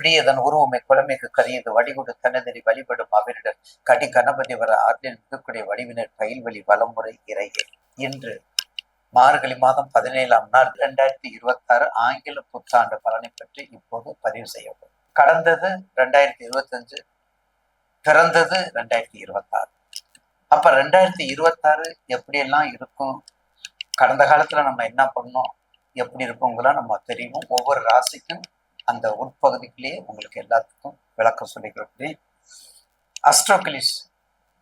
இப்படி அதன் உருவமை குழமைக்கு கரியது. வடிகுடு தனதறி வழிபடும் அவரிடர். கடி கணபதி வர ஆற்றில் இருக்கக்கூடிய வடிவினர் பயில்வழி வலமுறை இறையே. இன்று மார்கழி மாதம் பதினேழாம் நாள் இரண்டாயிரத்தி இருபத்தி ஆறு ஆங்கில புத்தாண்டு பலனை பற்றி இப்போது பதிவு செய்யப்படும். கடந்தது ரெண்டாயிரத்தி இருபத்தஞ்சு பிறந்தது ரெண்டாயிரத்தி இருபத்தாறு. அப்ப ரெண்டாயிரத்தி இருபத்தாறு எப்படியெல்லாம் இருக்கும்? கடந்த காலத்துல நம்ம என்ன பண்ணோம்? எப்படி இருக்குங்களா நம்ம தெரியும். ஒவ்வொரு ராசிக்கும் அந்த உட்பகுதிக்குள்ளேயே உங்களுக்கு எல்லாத்துக்கும் விளக்கம் சொல்லிக்கிறேன் அஸ்ட்ரோகிலிஸ்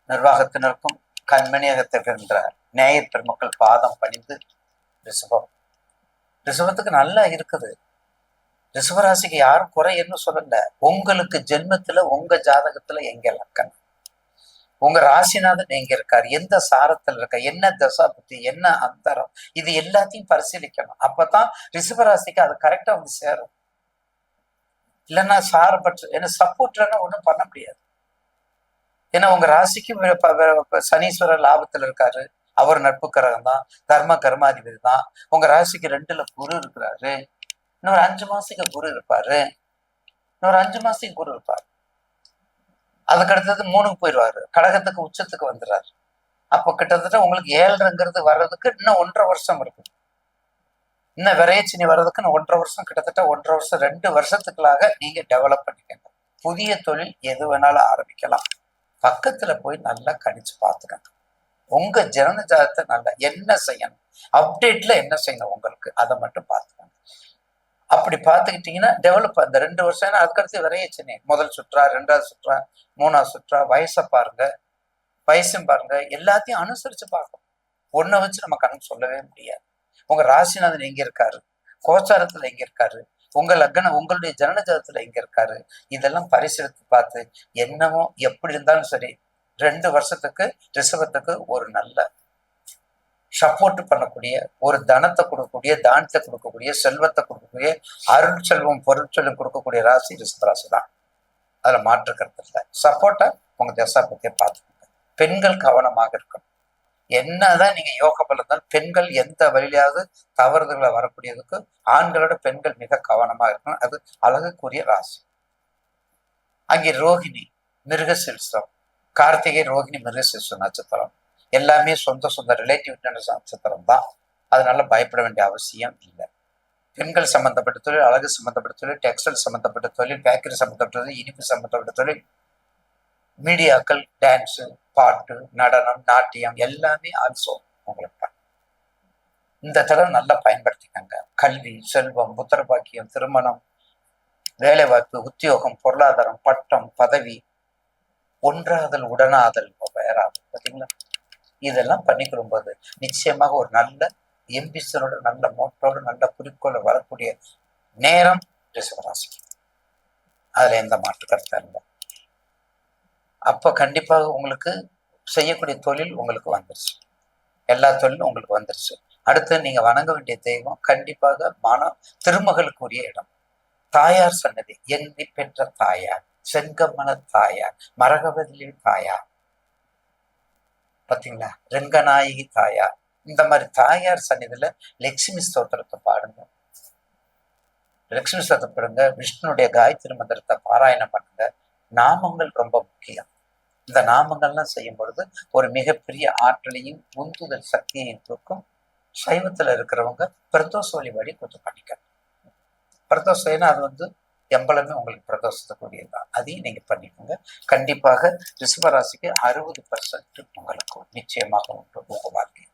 நிர்வாகத்தினருக்கும் கண்மணியகத்திற்கின்ற நேய பெருமக்கள் பாதம் பணிந்து ரிஷபம். ரிஷபத்துக்கு நல்லா இருக்குது. ரிஷபராசிக்கு யாரும் குறைன்னு சொல்லல. உங்களுக்கு ஜென்மத்துல உங்க ஜாதகத்துல எங்க லக்கணம்? உங்க ராசிநாதன் எங்க இருக்கார்? எந்த சாரத்துல இருக்க என்ன தசா புத்தி? என்ன அந்தரம்? இது எல்லாத்தையும் பரிசீலிக்கணும். அப்பதான் ரிஷபராசிக்கு அது கரெக்டா வந்து சேரும். இல்லைன்னா சாரப்பற்று ஏன்னா சப்போர்ட்லன்னா ஒன்றும் பண்ண முடியாது. ஏன்னா உங்க ராசிக்கு சனீஸ்வரர் லாபத்துல இருக்காரு. அவர் நட்பு கரகம் தான். தர்ம கர்மாதிபதி தான். உங்க ராசிக்கு ரெண்டுல குரு இருக்கிறாரு. இன்னொரு அஞ்சு மாசத்துக்கு குரு இருப்பாரு. இன்னொரு அஞ்சு மாசத்துக்கு குரு இருப்பாரு. அதுக்கு அடுத்தது மூணுக்கு போயிடுவாரு. கடகத்துக்கு உச்சத்துக்கு வந்துடுறாரு. அப்போ கிட்டத்தட்ட உங்களுக்கு ஏழ்ரைங்கிறது வர்றதுக்கு இன்னும் ஒன்றரை வருஷம் இருக்குது இன்னும் விரையச்சினி வர்றதுக்கு ஒன்றரை வருஷம் கிட்டத்தட்ட ஒன்றரை வருஷம் ரெண்டு வருஷத்துக்குள்ளாக நீங்க டெவலப் பண்ணிக்கங்க. புதிய தொழில் எது வேணாலும் ஆரம்பிக்கலாம். பக்கத்துல போய் நல்லா கணிச்சு பார்த்துக்கங்க. உங்க ஜனன ஜாதத்தை நல்லா என்ன செய்யணும்? அப்டேட்ல என்ன செய்யணும் உங்களுக்கு? அதை மட்டும் பார்த்துக்கோங்க. அப்படி பார்த்துக்கிட்டீங்கன்னா டெவலப் அந்த ரெண்டு வருஷம். ஏன்னா அதுக்கடுத்து விரையச்சினி முதல் சுற்றா ரெண்டாவது சுற்றா மூணாவது சுற்றா வயசை பாருங்க. வயசும் பாருங்க. எல்லாத்தையும் அனுசரிச்சு பார்க்கணும். ஒன்றை வச்சு நம்ம கணக்கு சொல்லவே முடியாது. உங்க ராசிநாதன் எங்க இருக்காரு? கோச்சாரத்துல எங்க இருக்காரு? உங்க லக்னம் உங்களுடைய ஜனன ஜாதத்துல எங்க இருக்காரு? இதெல்லாம் பரிசீலித்து பார்த்து என்னமோ எப்படி இருந்தாலும் சரி ரெண்டு வருஷத்துக்கு ரிஷபத்துக்கு ஒரு நல்ல சப்போர்ட் பண்ணக்கூடிய ஒரு தனத்தை கொடுக்கக்கூடிய தானத்தை கொடுக்கக்கூடிய செல்வத்தை கொடுக்கக்கூடிய அருள் செல்வம் பொருள் செல்வம் கொடுக்கக்கூடிய ராசி ரிஷபராசி தான். அதுல மாற்று கருத்து இல்லை. சப்போர்ட்டை உங்க தசாபத்தியை பார்த்துக்கோங்க. பெண்கள் கவனமாக இருக்கணும். என்னதான் நீங்க யோக பலம் பெண்கள் எந்த வழியிலாவது தவறுதல்களை வரக்கூடியதுக்கு ஆண்களோட பெண்கள் மிக கவனமா இருக்கணும். அது அழகுக்குரிய ராசி. அங்கே ரோகிணி மிருகசில்சம் கார்த்திகை ரோகிணி மிருகசில்சம் நட்சத்திரம். எல்லாமே சொந்த சொந்த ரிலேட்டிவ் நட்சத்திரம் தான். அதனால பயப்பட வேண்டிய அவசியம் இல்லை. பெண்கள் சம்பந்தப்பட்ட தொழில் அழகு சம்பந்தப்பட்ட தொழில் டெக்ஸ்டைல் சம்பந்தப்பட்ட தொழில் பேக்கரி சம்பந்தப்பட்ட தொழில் இனிப்பு சம்பந்தப்பட்ட தொழில் மீடியாக்கள் டான்ஸு பாட்டு நடனம் நாட்டியம் எல்லாமே ஆல்சோ உங்களுக்கு இந்த தடவை நல்லா பயன்படுத்திக்கங்க. கல்வி செல்வம் புத்திரபாக்கியம் திருமணம் வேலைவாய்ப்பு உத்தியோகம் பொருளாதாரம் பட்டம் பதவி ஒன்றாதல் உடனாதல் வேறாதல் பார்த்தீங்களா? இதெல்லாம் பண்ணிக்கொள்ளும் போது நிச்சயமாக ஒரு நல்ல எம்பிசனோட நல்ல மோட்டோட நல்ல குறிக்கோளை வரக்கூடிய நேரம் ரிஷபராசி. அதில் எந்த மாற்று கருத்தாக இல்லை. அப்ப கண்டிப்பாக உங்களுக்கு செய்யக்கூடிய தொழில் உங்களுக்கு வந்துருச்சு. எல்லா தொழிலும் உங்களுக்கு வந்துருச்சு. அடுத்து நீங்க வணங்க வேண்டிய தெய்வம் கண்டிப்பாக மன திருமகளுக்குரிய இடம். தாயார் சன்னதி எண்ணி பெற்ற தாயார் செங்கமன தாயார் மரகவதிலி தாயார். பாத்தீங்களா? ரெங்கநாயகி தாயார். இந்த மாதிரி தாயார் சன்னிதியில லட்சுமி ஸ்தோத்திரத்தை பாடுங்க. லட்சுமி ஸ்தோத்திரம் பாடுங்க. விஷ்ணுடைய காயத்ரி மந்திரத்தை பாராயணம் பண்ணுங்க. நாமங்கள் ரொம்ப முக்கியம். இந்த நாமங்கள்லாம் செய்யும் பொழுது ஒரு மிகப்பெரிய ஆற்றலையும் உந்துதல் சக்தியையும் கொடுக்கும். சைவத்துல இருக்கிறவங்க பிரதோஷ வழிபாடி கொஞ்சம் பண்ணிக்கணும் பிரதோஷம் ஏன்னா அது வந்து எம்பளமே உங்களுக்கு பிரதோஷத்துக்குரியது தான் அதையும் நீங்க பண்ணிக்கோங்க. கண்டிப்பாக ரிஷபராசிக்கு அறுபது பர்சன்ட் உங்களுக்கு நிச்சயமாக உண்டு உங்கள் வாழ்க்கை